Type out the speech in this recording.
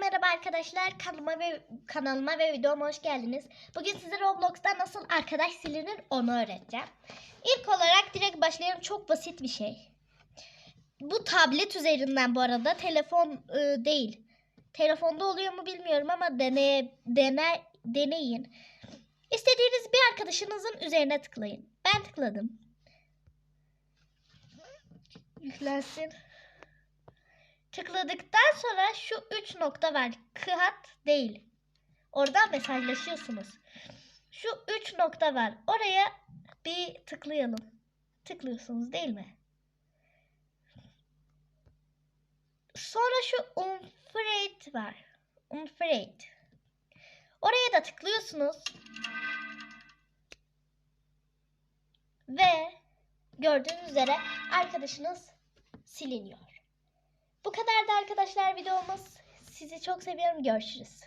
merhaba arkadaşlar. Kanalıma ve kanalıma ve videoma hoş geldiniz. Bugün size Roblox'ta nasıl arkadaş silinir onu öğreteceğim. İlk olarak direkt başlayalım. Çok basit bir şey. Bu tablet üzerinden bu arada telefon e, değil. Telefonda oluyor mu bilmiyorum ama deneye, dener, deneyin. İstediğiniz bir arkadaşınızın üzerine tıklayın. Ben tıkladım. Yüklensin. Tıkladıktan sonra şu üç nokta var. Kıhat değil. Oradan mesajlaşıyorsunuz. Şu üç nokta var. Oraya bir tıklayalım. Tıklıyorsunuz değil mi? Sonra şu unfriend var. Unfriend. Oraya da tıklıyorsunuz. Ve gördüğünüz üzere arkadaşınız siliniyor. Bu kadardı arkadaşlar videomuz. Sizi çok seviyorum. Görüşürüz.